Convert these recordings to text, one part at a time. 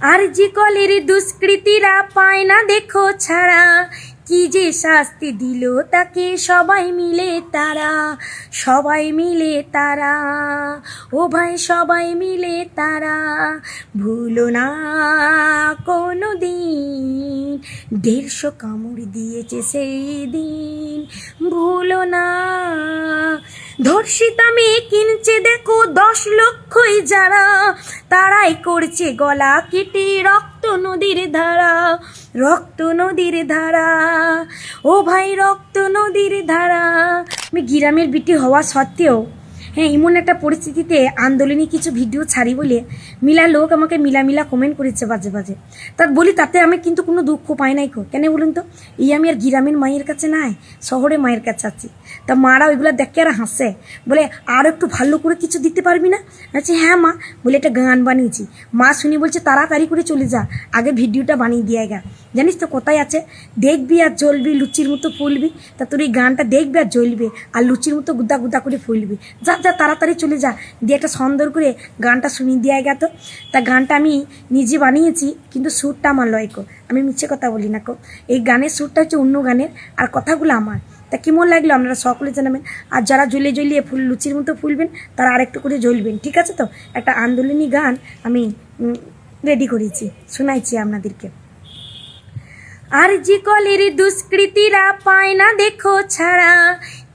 আর জি কলের দুষ্কৃতীরা পায় না দেখো ছাড়া, কি যে শাস্তি দিল তাকে সবাই মিলে তারা, সবাই মিলে তারা, ও ভাই সবাই মিলে তারা। ভুলো না কোনো দিন দেড়শো কামড় দিয়েছে সেই দিন। ভুলো না ধর্ষিতা মেয়ে কিনছে দেখো দশ লক্ষই যারা। তারাই করছে গলা কেটে রক্ত নদীর ধারা, রক্ত নদীর ধারা। ও ভাই, রক্ত নদীর ধারা। আমি গ্রামের বিটি হওয়া সত্ত্বেও হ্যাঁ এমন একটা পরিস্থিতিতে আন্দোলনী কিছু ভিডিও ছাড়ি বলে মিলা লোক আমাকে মিলা মিলা কমেন্ট করেছে বাজে বাজে। তা বলি, তাতে আমি কিন্তু কোনো দুঃখ পাই নাই কো। কেন বলুন তো? এই আমি আর গ্রামের মায়ের কাছে নাই, শহরে মায়ের কাছে আছি। তা মারা ওইগুলো দেখে আর হাসে। বলে, আর একটু ভালো করে কিছু দিতে পারবি না? বলছি হ্যাঁ মা। বলে, একটা গান বানিয়েছি। মা শুনি বলছে, তাড়াতাড়ি করে চলে যা, আগে ভিডিওটা বানিয়ে দিয়ে গা। জানিস তো কোথায় আছে, দেখবি আর জ্বলবি, লুচির মতো ফুলবি। তা তোর এই গানটা দেখবি আর জ্বলবে, আর লুচির মতো গুদা গুদা করে ফুলবি। যা যা, তাড়াতাড়ি চলে যা। দিয়ে একটা সুন্দর করে গানটা শুনিয়ে দেওয়া গেত তা। গানটা আমি নিজে বানিয়েছি, কিন্তু সুরটা আমার লয় কো। আমি মিছে কথা বলি না কো। এই গানের সুরটা হচ্ছে অন্য গানের, আর কথাগুলো আমার। তা কেমন লাগল আপনারা সকলে জানাবেন। আর যারা জ্বলে জ্বলিয়ে ফুল, লুচির মতো ফুলবেন, তারা আরেকটু করে জ্বলবেন, ঠিক আছে তো? একটা আন্দোলনী গান আমি রেডি করেছি, শোনাইছি আপনাদেরকে। আর জি কলের দুষ্কৃতীরা পায় না দেখো ছাড়া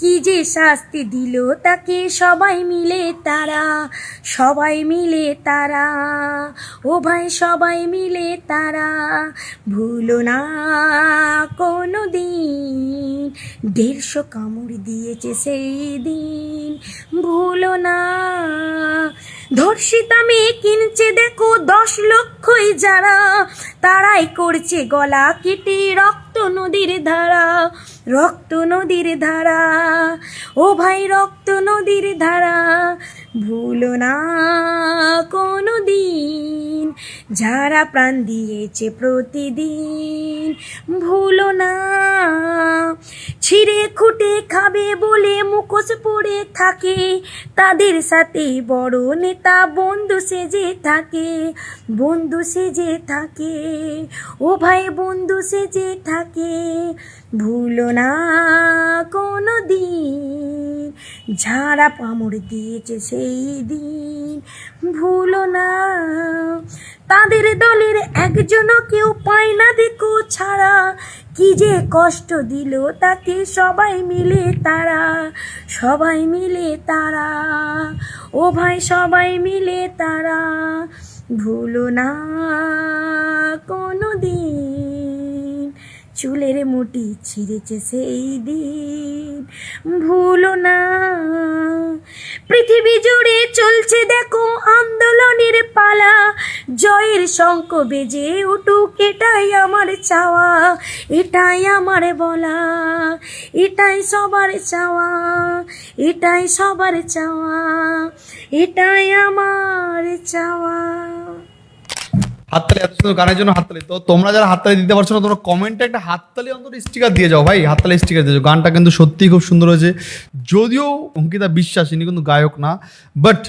কি যে শাস্তি দিল তাকে সবাই মিলে তারা, সবাই মিলে তারা, ও ভাই সবাই মিলে তারা। ভুলো না কোনো দিন দেড়শো কামড় দিয়েছে সেই দিন ভুলো না, ধর্ষিতা মেয়ে কিনছে দেখো দশ লক্ষই যারা, তারাই করছে গলা কেটে রক্ত নদীর ধারা। রক্ত নদীর ধারা, ও ভাই রক্ত নদীর ধারা, ভুল না কোনো দিন যারা প্রাণ দিয়েছে প্রতিদিন, ভুলো না ছিঁড়ে খুঁটে খাবে বলে মুখোশ পড়ে থাকে। তাদের সাথে বড় নেতা বন্ধু সেজে থাকে, বন্ধু সেজে থাকে, ও ভাই বন্ধু সেজে থাকে। ভুলো না কোনো দিন ঝাড়া পামড় দিয়েছে সেই দিন। ভুলো না তাদের দলের একজনও কেউ পায় না দেখো ছাড়া। কি যে কষ্ট দিল তাকে সবাই মিলে তারা, সবাই মিলে তারা। ও ভাই, সবাই মিলে তারা। ভুলো না কোনো দিন চুলের মুটি ছিঁড়েছে সেই দিন। ভুলো না। পৃথিবী জুড়ে চলছে দেখো আন্দোলনের পালা। জয়ের শঙ্খ বেজে উঠুক এটাই আমার চাওয়া। এটাই আমার বলা। এটাই সবার চাওয়া। এটাই সবার চাওয়া। এটাই আমার চাওয়া। হাততালি এত সুন্দর গানের জন্য হাততালি। তো তোমরা যারা হাততালি দিতে পারছ না, তোমরা কমেন্টে একটা হাততালি অন্তত স্টিকার দিয়ে যাও। ভাই, হাততালি স্টিকার দিয়ে যাও। গানটা কিন্তু সত্যিই খুব সুন্দর হয়েছে। যদিও অঙ্কিতা বিশ্বাস, ইনি কিন্তু গায়ক না বাট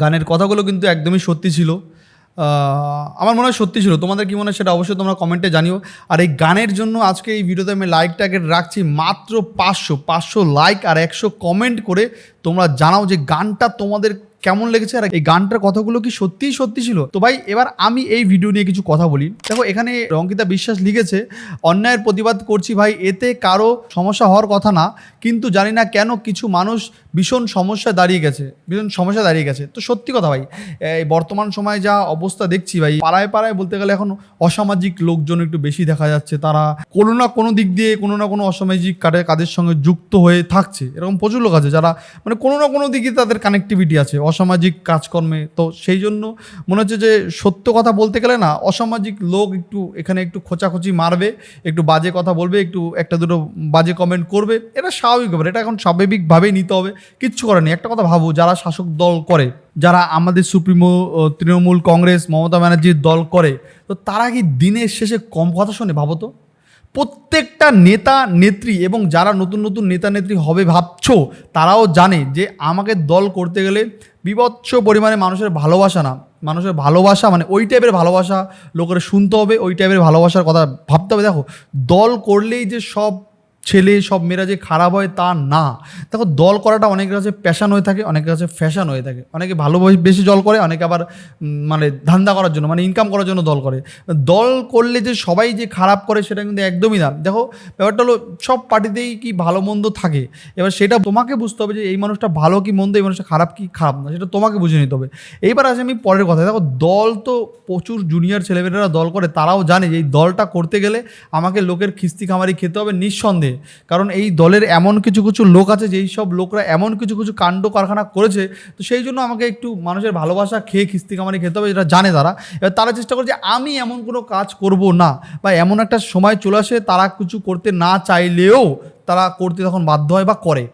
গানের কথাগুলো কিন্তু একদমই সত্যি ছিল। আমার মনে হয় সত্যি ছিল। তোমাদের কি মনে হয় সেটা অবশ্যই তোমরা কমেন্টে জানিও। আর এই গানের জন্য আজকে এই ভিডিওতে আমি লাইক টার্গেট রাখছি মাত্র পাঁচশো পাঁচশো লাইক আর একশো কমেন্ট করে তোমরা জানাও যে গানটা তোমাদের কেমন লেগেছে আর এই গানটার কথাগুলো কি সত্যিই সত্যি ছিল? তো ভাই, এবার আমি এই ভিডিও নিয়ে কিছু কথা বলি। দেখো, এখানে রঙ্কিতা বিশ্বাস লিখেছে, অন্যায়ের প্রতিবাদ করছি ভাই, এতে কারও সমস্যা হওয়ার কথা না, কিন্তু জানি না কেন কিছু মানুষ ভীষণ সমস্যা দাঁড়িয়ে গেছে, ভীষণ সমস্যা দাঁড়িয়ে গেছে। তো সত্যি কথা ভাই, এই বর্তমান সময়ে যা অবস্থা দেখছি ভাই, পাড়ায় পাড়ায় বলতে গেলে এখন অসামাজিক লোকজন একটু বেশি দেখা যাচ্ছে, তারা কোনো না কোনো দিক দিয়ে কোনো না কোনো অসামাজিক কাজে, কাজের সঙ্গে যুক্ত হয়ে থাকছে। এরকম প্রচুর লোক আছে যারা মানে কোনো না কোনো দিকে তাদের কানেক্টিভিটি আছে। অসামাজিক কাজকর্মে। তো সেই জন্য মনে হচ্ছে যে সত্য কথা বলতে গেলে না, অসামাজিক লোক একটু এখানে একটু খোঁচাখুচি মারবে, একটু বাজে কথা বলবে, একটু একটা দুটো বাজে কমেন্ট করবে। এটা স্বাভাবিক ব্যাপার, এটা এখন স্বাভাবিকভাবেই নিতে হবে, কিচ্ছু করার নেই। একটা কথা ভাবো, যারা শাসক দল করে, যারা আমাদের সুপ্রিমো তৃণমূল কংগ্রেস, মমতা ব্যানার্জির দল করে, তো তারা কি দিনের শেষে কম কথা শোনে ভাবো তো? প্রত্যেকটা নেতা, নেত্রী এবং যারা নতুন নতুন নেতা, নেত্রী হবে ভাবছ, তারাও জানে যে আমাকে দল করতে গেলে বিভৎস পরিমাণে মানুষের ভালোবাসা না, মানুষের ভালোবাসা মানে ওই টাইপের ভালোবাসা লোকের শুনতে হবে, ওই টাইপের ভালোবাসার কথা ভাবতে হবে। দেখো, দল করলেই যে সব ছেলে, সব মেয়েরা যে খারাপ হয় তা না। দেখো, দল করাটা অনেকের কাছে প্যাশান হয়ে থাকে, অনেকের কাছে ফ্যাশন হয়ে থাকে। অনেকে ভালো বেশি দল করে, অনেকে আবার মানে ধান্দা করার জন্য মানে ইনকাম করার জন্য দল করে। দল করলে যে সবাই যে খারাপ করে, সেটা কিন্তু একদমই না। দেখো, ব্যাপারটা হলো, সব পার্টিতেই কি ভালো মন্দ থাকে? এবার সেটা তোমাকে বুঝতে হবে যে, এই মানুষটা ভালো কি মন্দ, এই মানুষটা খারাপ কি খারাপ না, সেটা তোমাকে বুঝে নিতে হবে। এইবার আসে আমি পরের কথা দেখো, দল তো প্রচুর জুনিয়র ছেলেমেয়েরা দল করে, তারাও জানে যে এই দলটা করতে গেলে আমাকে লোকের খিস্তি খামারি খেতে হবে নিঃসন্দেহে। কারণ এই দলের এমন কিছু কিছু লোক আছে, যেই সব লোকরা এমন কিছু কিছু কাণ্ড কারখানা করেছে, তো সেই জন্য আমাকে একটু মানুষের ভালোবাসা খেয়ে খিস্তি খামারি খেতে হবে, যেটা জানে তারা। এবার তারা চেষ্টা করে যে আমি এমন কোনো কাজ করব না, বা এমন একটা সময় চলে আসে তারা কিছু করতে না চাইলেও তারা করতে তখন বাধ্য হয় বা করে।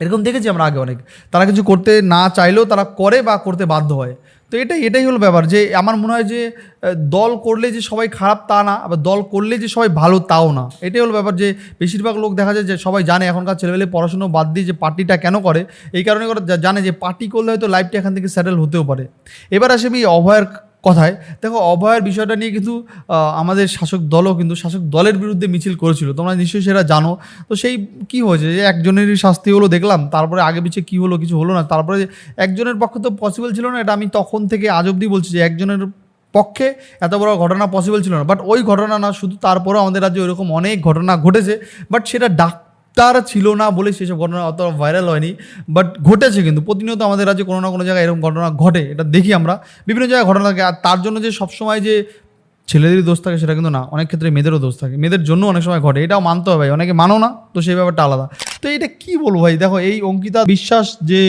এরকম দেখেছি আমরা আগে অনেক। তারা কিছু করতে না চাইলেও তারা করে বা করতে বাধ্য হয়। তো এটাই এটাই হলো ব্যাপার যে আমার মনে হয় যে দল করলে যে সবাই খারাপ তা না, আবার দল করলে যে সবাই ভালো তাও না। এটাই হলো ব্যাপার যে বেশিরভাগ লোক দেখা যায় যে সবাই জানে এখনকার ছেলেমেলে পড়াশুনো বাদ দিয়ে যে পার্টিটা কেন করে, এই কারণে জানে যে পার্টি করলে হয়তো লাইফটা এখান থেকে স্যাটেল হতেও পারে। এবার আসে আমি অভয়ের কথায়। দেখো, অভয়ের বিষয়টা নিয়ে কিন্তু আমাদের শাসক দলও কিন্তু শাসক দলের বিরুদ্ধে মিছিল করেছিল। তোমরা নিশ্চয়ই সেটা জানো। তো সেই কি হয়েছে যে, একজনেরই শাস্তি হলো দেখলাম, তারপরে আগে পিছিয়ে কী হলো, কিছু হলো না। তারপরে একজনের পক্ষে তো পসিবল ছিল না, এটা আমি তখন থেকে আজ অবধি বলছি যে, একজনের পক্ষে এত বড় ঘটনা পসিবল ছিল না। বাট ওই ঘটনা না, শুধু তারপরেও আমাদের রাজ্যে ওইরকম অনেক ঘটনা ঘটেছে। বাট সেটা ডাক্তার ছিল না বলে সেসব ঘটনা অত ভাইরাল হয়নি বাট ঘটেছে কিন্তু। প্রতিনিয়ত আমাদের রাজ্যে কোনো না কোনো জায়গায় এরকম ঘটনা ঘটে, এটা দেখি আমরা। বিভিন্ন জায়গায় ঘটনা থাকে, আর তার জন্য যে সবসময় যে ছেলেদেরই দোষ থাকে সেটা কিন্তু না, অনেক ক্ষেত্রে মেয়েদেরও দোষ থাকে। মেয়েদের জন্য অনেক সময় ঘটে, এটাও মানতে হবে অনেকে মানো না, তো সেই ব্যাপারটা আলাদা। তো এটা কি বলব ভাই? দেখো, এই অঙ্কিতা বিশ্বাস যে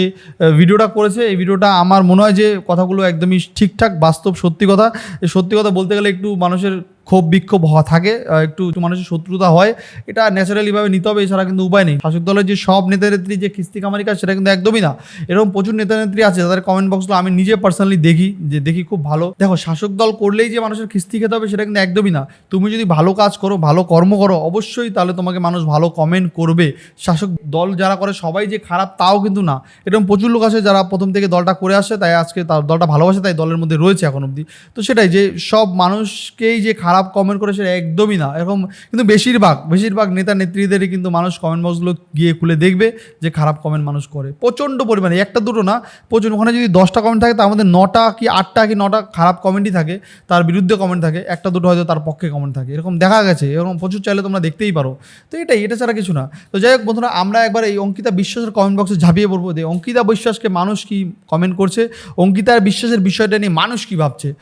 ভিডিওটা করেছে, এই ভিডিওটা আমার মনে হয় যে কথাগুলো একদমই ঠিকঠাক, বাস্তব, সত্যি কথা। সত্যি কথা বলতে গেলে একটু মানুষের ক্ষোভ, বিক্ষোভ হওয়া থাকে একটু মানুষের শত্রুতা হয়। এটা ন্যাচারালিভাবে নিতে হবে, এছাড়া কিন্তু উপায় নেই। শাসক দলের যে সব নেতা নেত্রী যে কিস্তি কামারি কাজ, সেটা কিন্তু একদমই না। এরকম প্রচুর নেতা নেত্রী আছে, তাদের কমেন্ট বক্সগুলো আমি নিজে পার্সোনালি দেখি, যে দেখি খুব ভালো। দেখো, শাসক দল করলেই যে মানুষের কিস্তি খেতে হবে, সেটা কিন্তু একদমই না। তুমি যদি ভালো কাজ করো, ভালো কর্ম করো, অবশ্যই তাহলে তোমাকে মানুষ ভালো কমেন্ট করবে। শাসক দল যারা করে সবাই যে খারাপ তাও কিন্তু না। এরকম প্রচুর লোক আছে যারা প্রথম থেকে দলটা করে আসে, তাই আজকে তার দলটা ভালোবাসে, তাই দলের মধ্যে রয়েছে এখন অবধি। তো সেটাই যে সব মানুষকেই যে খারাপ কমেন্ট করে সেটা একদমই না। এরকম কিন্তু বেশিরভাগ বেশিরভাগ নেতা নেত্রীদেরই কিন্তু মানুষ কমেন্ট বক্সগুলো গিয়ে খুলে দেখবে যে খারাপ কমেন্ট মানুষ করে। প্রচণ্ড পরিমাণে, একটা দুটো না প্রচুর ওখানে যদি দশটা কমেন্ট থাকে, তার মধ্যে নটা কি আটটা কি নটা খারাপ কমেন্টই থাকে, তার বিরুদ্ধে কমেন্ট থাকে, একটা দুটো হয়তো তার পক্ষে কমেন্ট থাকে। এরকম দেখা গেছে, এরকম প্রচুর চাইলে তোমরা দেখতেই পারো। তো এটাই, এটা ছাড়া কিছু না। তো যাই হোক বন্ধুরা আমরা একবার এই অঙ্কিতা বিশ্বাসের কমেন্ট বক্সে ঝাঁপিয়ে পড়ব দে অঙ্কিতা বিশ্বাসকে মানুষ কি কমেন্ট করছে? অঙ্কিতার বিশ্বাসের বিষয়টা নিয়ে মানুষ কি ভাবছে?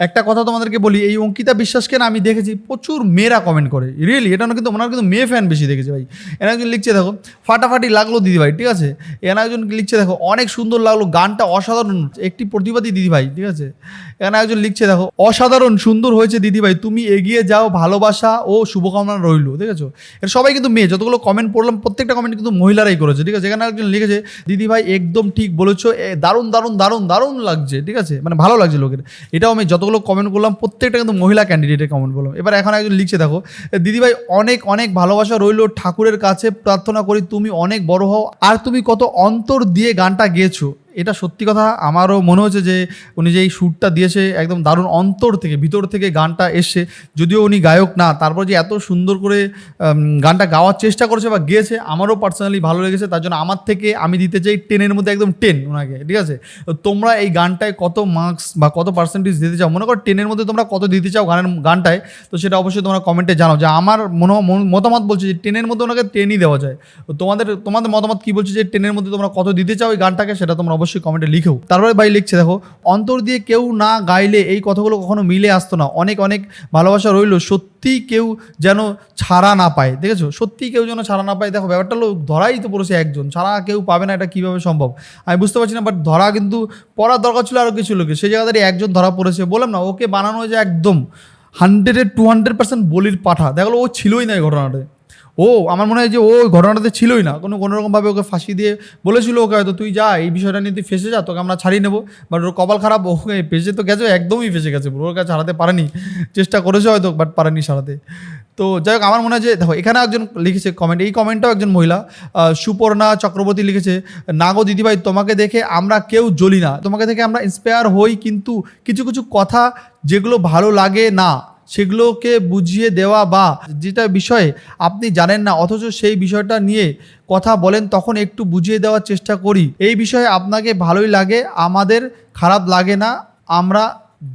একটা কথা তোমাদেরকে বলি, এই অঙ্কিতা বিশ্বাসকে না আমি দেখেছি, প্রচুর মেয়েরা কমেন্ট করে। রিয়েলি এটা কিন্তু ওনার কিন্তু মেয়ে ফ্যান বেশি দেখেছি ভাই। এনা একজন লিখছে দেখো, ফাটাফাটি লাগল দিদি ভাই, ঠিক আছে? এনা একজন লিখছে দেখো, অনেক সুন্দর লাগল, গানটা অসাধারণ, একটি প্রতিবাদী দিদি ভাই, ঠিক আছে? এখানে একজন লিখছে দেখো, অসাধারণ সুন্দর হয়েছে দিদি ভাই, তুমি এগিয়ে যাও, ভালোবাসা ও শুভকামনা রইল ঠিক আছে? এর সবাই কিন্তু মেয়ে, যতগুলো কমেন্ট পড়লাম, প্রত্যেকটা কমেন্ট কিন্তু মহিলারাই করেছে, ঠিক আছে? এখানে একজন লিখেছে, দিদি ভাই, একদম ঠিক বলেছ দারুণ দারুণ দারুণ দারুণ লাগছে ঠিক আছে? মানে ভালো লাগছে লোকের। এটাও আমি যতগুলো কমেন্ট করলাম, প্রত্যেকটা কিন্তু মহিলা ক্যান্ডিডেটের কমেন্ট করলাম। এবার এখন একজন লিখছে, দেখো, দিদিভাই, অনেক অনেক ভালোবাসা রইল ঠাকুরের কাছে, প্রার্থনা করি তুমি অনেক বড় হও, আর তুমি কত অন্তর দিয়ে গানটা গেয়েছো। এটা সত্যি কথা, আমারও মনে হচ্ছে যে উনি যে এই সুরটা দিয়েছে, একদম দারুণ অন্তর থেকে, ভিতর থেকে গানটা এসছে। যদিও উনি গায়ক না, তারপর যে এত সুন্দর করে গানটা গাওয়ার চেষ্টা করেছে বা গেয়েছে, আমারও পার্সোনালি ভালো লেগেছে, তার জন্য আমার থেকে আমি দিতে চাই টেনের মধ্যে একদম টেন ওনাকে ঠিক আছে? তোমরা এই গানটায় কত মার্কস বা কত পার্সেন্টেজ দিতে চাও? মনে করো টেনের মধ্যে তোমরা কত দিতে চাও গানের গানটায়, তো সেটা অবশ্যই তোমরা কমেন্টে জানাও। যে আমার মনে মতামত বলছে যে টেনের মধ্যে ওনাকে টেনই দেওয়া যায়। তোমাদের তোমাদের মতামত কি বলছে যে টেনের মধ্যে তোমরা কত দিতে চাও এই গানটাকে, সেটা তোমরা অবশ্যই কমেন্টে লিখেও। তারপরে ভাই লিখছে, দেখো, অন্তর দিয়ে কেউ না গাইলে এই কথাগুলো কখনো মিলে আসতো না। অনেক অনেক ভালোবাসা রইল সত্যি কেউ যেন ছাড়া না পায়। দেখেছ? সত্যি কেউ যেন ছাড়া না পায়। দেখো, ব্যাপারটা হলো, ধরাই তো পড়েছে একজন। ছাড়া কেউ পাবে না এটা কীভাবে সম্ভব? আমি বুঝতে পারছি না বাট ধরা কিন্তু পড়ার দরকার ছিল আরও কিছু লোকে সেই জায়গাতে একজন ধরা পড়েছে। বললাম না, ওকে বানানো যে একদম হান্ড্রেডের টু হান্ড্রেড পার্সেন্ট বলির পাঠা। দেখল, ও ছিলই না এই ঘটনাটায়। ও, আমার মনে হয় যে ও ঘটনাটাতে ছিলই না। কোনো কোনো রকমভাবে ওকে ফাঁসি দিয়ে বলেছিল ওকে হয়তো, তুই যা, এই বিষয়টা নিয়ে তুই ফেসে যা, তোকে আমরা ছাড়িয়ে নেব। বাট ওর কপাল খারাপ ওকে ফেসে, তো গেছে, একদমই ফেসে গেছে। ওর কাছে হারাতে পারেনি। চেষ্টা করেছে হয়তো বাট পারেনি সারাতে। তো যাই হোক, আমার মনে হয় যে, দেখো, এখানে একজন লিখেছে কমেন্ট এই কমেন্টটাও একজন মহিলা সুপর্ণা চক্রবর্তী লিখেছে, নাগো দিদিভাই, তোমাকে দেখে আমরা কেউ জ্বলি না। তোমাকে দেখে আমরা ইন্সপায়ার হই, কিন্তু কিছু কিছু কথা যেগুলো ভালো লাগে না। সেগুলোকে বুঝিয়ে দেওয়া বা যেটা বিষয়ে আপনি জানেন না, অথচ সেই বিষয়টা নিয়ে কথা বলেন, তখন একটু বুঝিয়ে দেওয়ার চেষ্টা করি। এই বিষয়ে আপনাকে ভালোই লাগে, আমাদের খারাপ লাগে না, আমরা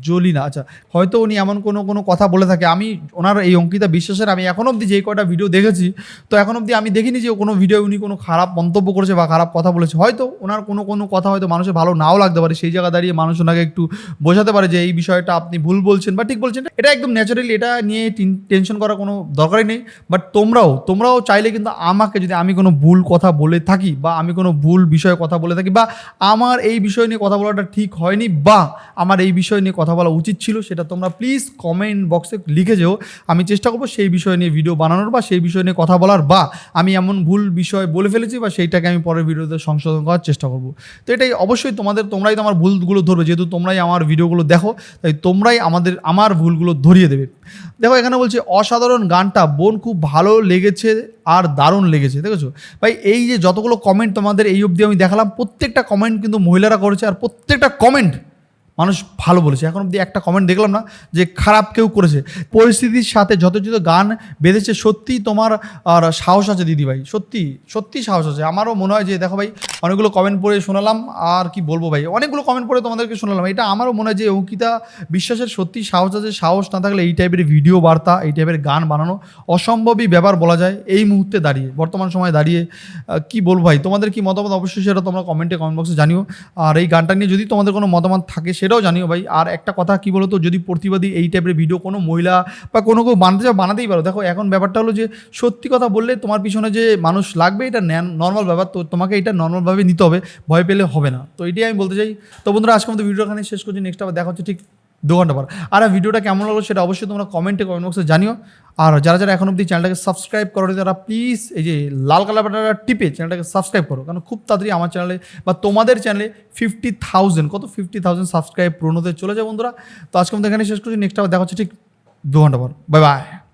জ্বলি না। আচ্ছা হয়তো উনি এমন কোনো কোনো কথা বলে থাকে। আমি ওনার এই অঙ্কিতা বিশ্বাসের আমি এখন অবধি যেই কয়টা ভিডিও দেখেছি, তো এখন অবধি আমি দেখিনি যে কোনো ভিডিও উনি কোনো খারাপ মন্তব্য করেছে বা খারাপ কথা বলেছে। হয়তো ওনার কোনো কোনো কথা হয়তো মানুষের ভালো নাও লাগতে পারে। সেই জায়গা দাঁড়িয়ে মানুষ ওনাকে একটু বোঝাতে পারে যে এই বিষয়টা আপনি ভুল বলছেন বা ঠিক বলছেন। এটা একদম ন্যাচারালি এটা নিয়ে টেনশন করার কোনো দরকারই নেই। বাট তোমরাও তোমরাও চাইলে কিন্তু আমাকে যদি আমি কোনো ভুল কথা বলে থাকি বা আমি কোনো ভুল বিষয়ে কথা বলে থাকি বা আমার এই বিষয় নিয়ে কথা বলাটা ঠিক হয়নি বা আমার এই বিষয় নিয়ে কথা বলা উচিত ছিল, সেটা তোমরা প্লিজ কমেন্ট বক্সে লিখে যেও। আমি চেষ্টা করব সেই বিষয় নিয়ে ভিডিও বানানোর বা সেই বিষয় নিয়ে কথা বলার বা আমি এমন ভুল বিষয় বলে ফেলেছি বা সেইটাকে আমি পরের ভিডিওতে সংশোধন করার চেষ্টা করব। তো এটাই অবশ্যই তোমাদের, তোমরাই তো আমার ভুলগুলো ধরবে, যেহেতু তোমরাই আমার ভিডিওগুলো দেখো, তাই তোমরাই আমাদের, আমার ভুলগুলো ধরিয়ে দেবে। দেখো এখানে বলছে, অসাধারণ গানটা, বোন খুব ভালো লেগেছে আর দারুণ লেগেছে দেখেছ? ভাই, এই যে যতগুলো কমেন্ট তোমাদের এই অবধি আমি দেখালাম, প্রত্যেকটা কমেন্ট কিন্তু মহিলারা করেছে, আর প্রত্যেকটা কমেন্ট মানুষ ভালো বলেছে। এখন অব্দি একটা কমেন্ট দেখলাম না যে খারাপ কেউ করেছে। পরিস্থিতির সাথে যথোচিত গান বেঁধেছে সত্যি তোমার আর সাহস আছে দিদিভাই সত্যি সত্যি সাহস আছে। আমারও মনে হয় যে দেখো ভাই, অনেকগুলো কমেন্ট পড়ে শোনালাম। আর কি বলব ভাই? অনেকগুলো কমেন্ট পড়ে তোমাদেরকে শোনালাম। এটা আমারও মনে হয় যে অঙ্কিতা বিশ্বাসের সত্যি সাহস আছে। সাহস না থাকলে এই টাইপের ভিডিও বার্তা, এই টাইপের গান বানানো অসম্ভবই ব্যাপার বলা যায় এই মুহূর্তে দাঁড়িয়ে। বর্তমান সময়ে দাঁড়িয়ে কি বলব ভাই? তোমাদের কি মতামত? অবশ্যই সেটা তোমরা কমেন্টে কমেন্ট বক্সে জানিও। আর এই গানটা নিয়ে যদি তোমাদের কোনো মতামত থাকে সেটাও জানিও ভাই। আর একটা কথা কি বলতো, যদি প্রতিবাদী এই টাইপের ভিডিও কোনো মহিলা বা কোনো কেউ বানাতে চাও বানাতেই পারো। দেখো, এখন ব্যাপারটা হলো যে, সত্যি কথা বললে তোমার পিছনে যে মানুষ লাগবে, এটা নর্মাল ব্যাপার। তো তোমাকে এটা নর্মালভাবে নিতে হবে, ভয় পেলে হবে না। তো এটাই আমি বলতে চাই। তো বন্ধুরা আজকে আমাদের ভিডিও এখানে শেষ করছি। নেক্সট আবার দেখা হচ্ছে ঠিক দু ঘণ্টা পর। আর ভিডিওটা কেমন লাগল সেটা অবশ্যই তোমরা কমেন্টে কমেন্ট বক্সে জানিও। আর যারা যারা এখন অবধি চ্যানেলটাকে সাবস্ক্রাইব করো তারা প্লিজ এই যে লাল কালার বাটনটা টিপে চ্যানেলটাকে সাবস্ক্রাইব করো। কারণ খুব তাড়াতাড়ি আমার চ্যানেলে বা তোমাদের চ্যানেলে ফিফটি থাউজেন্ড কত ফিফটি থাউজেন্ড সাবস্ক্রাইব পূরণ চলে যায় বন্ধুরা। তো আজকে আমাদের এখানে শেষ করছি। নেক্সট আবার দেখা হচ্ছে ঠিক দু ঘণ্টা পর। Bye bye